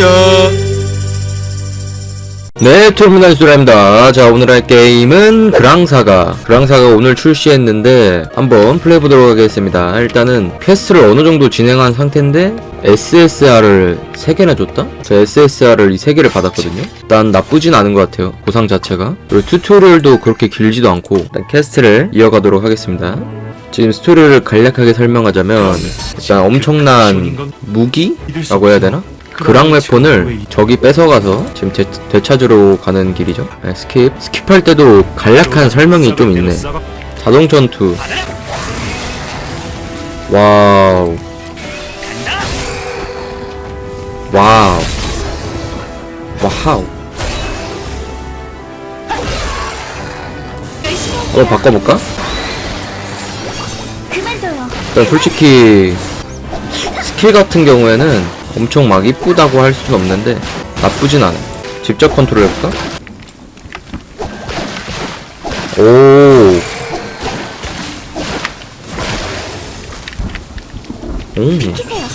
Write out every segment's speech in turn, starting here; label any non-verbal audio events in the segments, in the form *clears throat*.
야 네, 투미날 수라입니다. 자, 오늘 할 게임은 그랑사가. 그랑사가 오늘 출시했는데 한번 플레이해보도록 하겠습니다. 일단은 퀘스트를 어느 정도 진행한 상태인데 SSR을 3개나 줬다? 저 SSR을 이 3개를 받았거든요. 일단 나쁘진 않은 것 같아요. 보상 자체가. 그리고 튜토리얼도 그렇게 길지도 않고 일단 퀘스트를 이어가도록 하겠습니다. 지금 스토리를 간략하게 설명하자면 일단 엄청난 무기라고 해야 되나? 그랑 웨폰을 적이 뺏어가서 지금 되, 되찾으러 가는 길이죠. 네, 스킵. 스킵할 때도 간략한 설명이 좀 있네. 자동 전투. 와우. 와우. 와우. 어, 바꿔볼까? 솔직히 스킬 같은 경우에는 엄청 막 이쁘다고 할 수는 없는데 나쁘진 않아. 직접 컨트롤 해볼까? 오. 오. 키세요.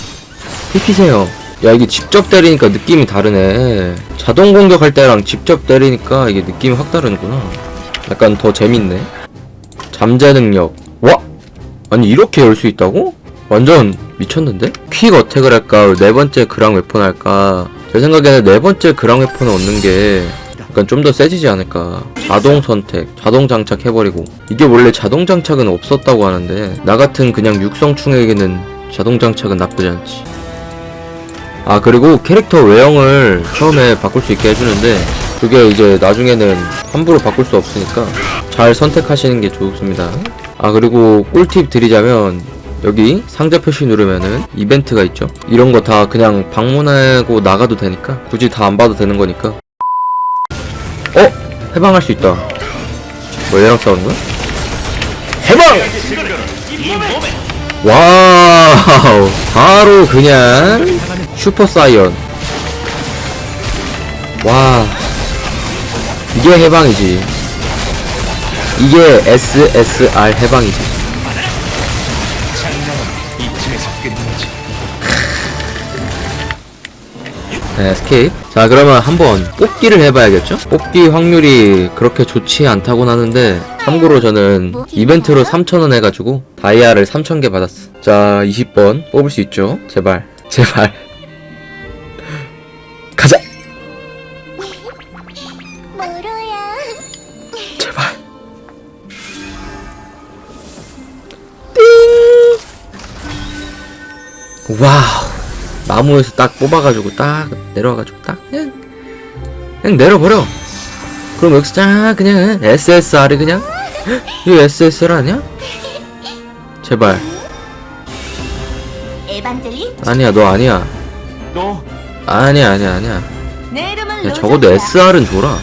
피피세요. 야 이게 직접 때리니까 느낌이 다르네. 자동 공격할 때랑 직접 때리니까 이게 느낌이 확 다르구나. 약간 더 재밌네. 잠재 능력. 와! 아니 이렇게 열 수 있다고? 완전 미쳤는데? 퀵 어택을 할까? 네 번째 그랑 웨폰 할까? 제 생각에는 네 번째 그랑 웨폰을 얻는 게 약간 좀 더 세지지 않을까. 자동 선택, 자동 장착 해버리고. 이게 원래 자동 장착은 없었다고 하는데, 나 같은 그냥 육성충에게는 자동 장착은 나쁘지 않지. 아, 그리고 캐릭터 외형을 처음에 바꿀 수 있게 해주는데, 그게 이제 나중에는 함부로 바꿀 수 없으니까 잘 선택하시는 게 좋습니다. 아, 그리고 꿀팁 드리자면, 여기 상자 표시 누르면은 이벤트가 있죠. 이런 거 다 그냥 방문하고 나가도 되니까 굳이 다 안 봐도 되는 거니까. 어? 해방할 수 있다. 뭐 얘랑 싸우는 거야? 해방! 와우! 바로 그냥 슈퍼 사이언. 와. 이게 해방이지. 이게 SSR 해방이지. 네, 스케이프. 자, 그러면 한번 뽑기를 해봐야겠죠? 뽑기 확률이 그렇게 좋지 않다고 하는데, 참고로 저는 이벤트로 3,000원 해가지고, 다이아를 3,000개 받았어. 자, 20번 뽑을 수 있죠? 제발. *laughs* 제발. 가자! 제발. 와우. 나무에서 딱 뽑아가지고 딱 내려와가지고 딱 그냥 그냥 내려버려. 그럼 여기서 딱 그냥 SSR이 그냥 이거 SSR 아니야? 제발. 아니야 너 아니야. 너 아니야 아니야 아니야. 야, 적어도 SR은 줘라.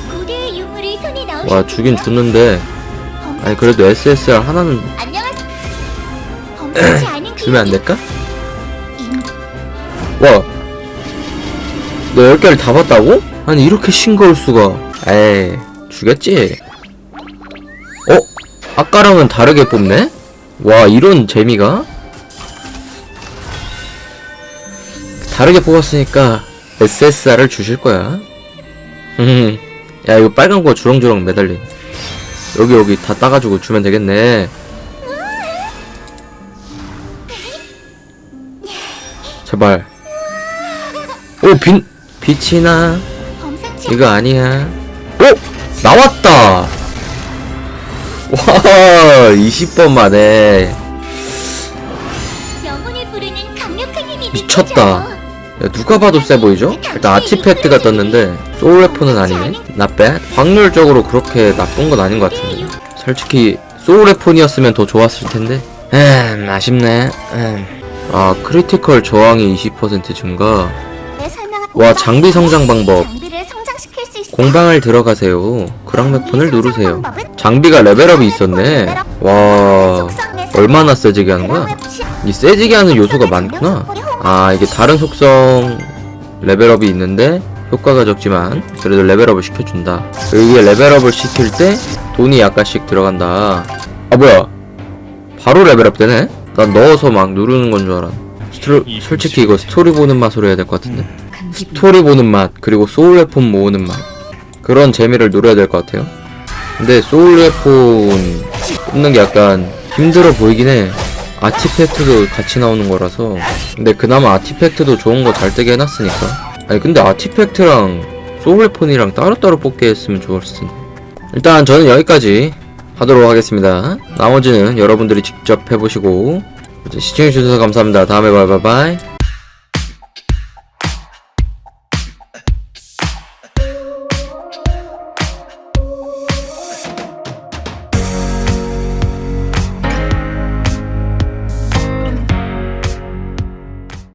와 주긴 줬는데 아니 그래도 SSR 하나는 *clears throat* 주면 안 될까? 인- 와, 너 10개를 다 봤다고? 아니, 이렇게 싱거울 수가. 에이, 주겠지? 어? 아까랑은 다르게 뽑네? 와, 이런 재미가? 다르게 뽑았으니까 SSR을 주실 거야. 음, 야, 이거 빨간 거 주렁주렁 매달린. 여기, 여기 다 따가지고 주면 되겠네. 제발. 오, 빛, 빛이 나. 이거 아니야. 오! 나왔다! 와, 20번 만에. 미쳤다. 야, 누가 봐도 세 보이죠? 일단 아티팩트가 떴는데, 소울웨폰은 아니네? bad? 확률적으로 그렇게 나쁜 건 아닌 것 같은데. 솔직히, 소울웨폰이었으면 더 좋았을 텐데. 음, 아쉽네. 음. 아, 크리티컬 저항이 20% 증가. 와, 장비 성장 방법. 장비를 성장시킬 수 있어. 공방을 들어가세요. 그랑메폰을 누르세요. 장비가 레벨업이 있었네. 와, 얼마나 세지게 하는 거야? 이 세지게 하는 요소가 많구나. 아, 이게 다른 속성 레벨업이 있는데 효과가 적지만 그래도 레벨업을 시켜준다. 이게 레벨업을 시킬 때 돈이 약간씩 들어간다. 아, 뭐야? 바로 레벨업 되네? 난 넣어서 막 누르는 건 줄 알아. 스토리, 솔직히 이거 스토리 보는 맛으로 해야 될 것 같은데. 스토리 보는 맛 그리고 소울 웨폰 모으는 맛. 그런 재미를 노려야 될 것 같아요. 근데 소울 웨폰 뽑는 게 약간 힘들어 보이긴 해. 아티팩트도 같이 나오는 거라서. 근데 그나마 아티팩트도 좋은 거 잘 뜨게 해놨으니까. 아니 근데 아티팩트랑 소울 웨폰이랑 따로따로 뽑게 했으면 좋았을 텐데. 일단 저는 여기까지 하도록 하겠습니다. 나머지는 여러분들이 직접 해보시고 시청해주셔서 감사합니다. 다음에 봐요. 바이바이